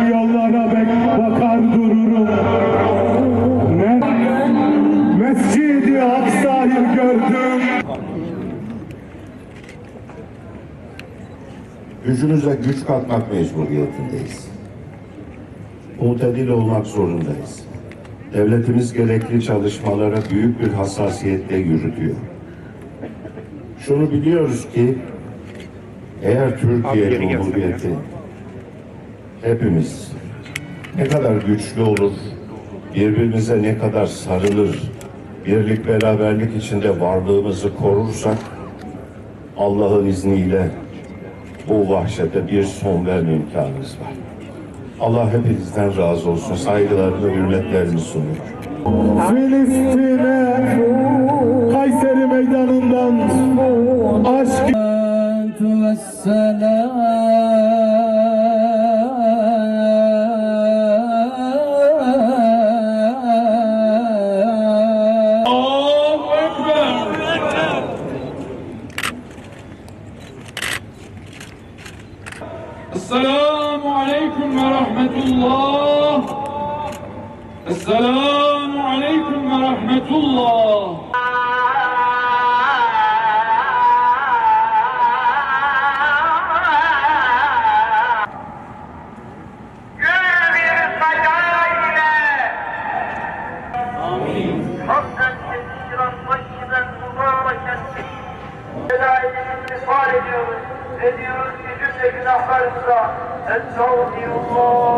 milyonlara bek bakar dururum. Ne? Mescidi Aksa'yı gördüm. Gücümüzle güç katmak mecburiyetindeyiz. Mutedil olmak zorundayız. Devletimiz gerekli çalışmalara büyük bir hassasiyetle yürütüyor. Şunu biliyoruz ki eğer Türkiye Cumhuriyeti hepimiz ne kadar güçlü olur, birbirimize ne kadar sarılır, birlik beraberlik içinde varlığımızı korursak Allah'ın izniyle bu vahşete bir son verme imkanımız var. Allah hepinizden razı olsun. Saygılarını, hürmetlerini sunuyor. Filistin'e Kayseri meydanından aşk Allahu Esselamu Aleyküm ve Rahmetullah. Esselamu Aleyküm ve Rahmetullah. Gül bir Ediyoruz ki cümle günahlarımıza Estağfirullah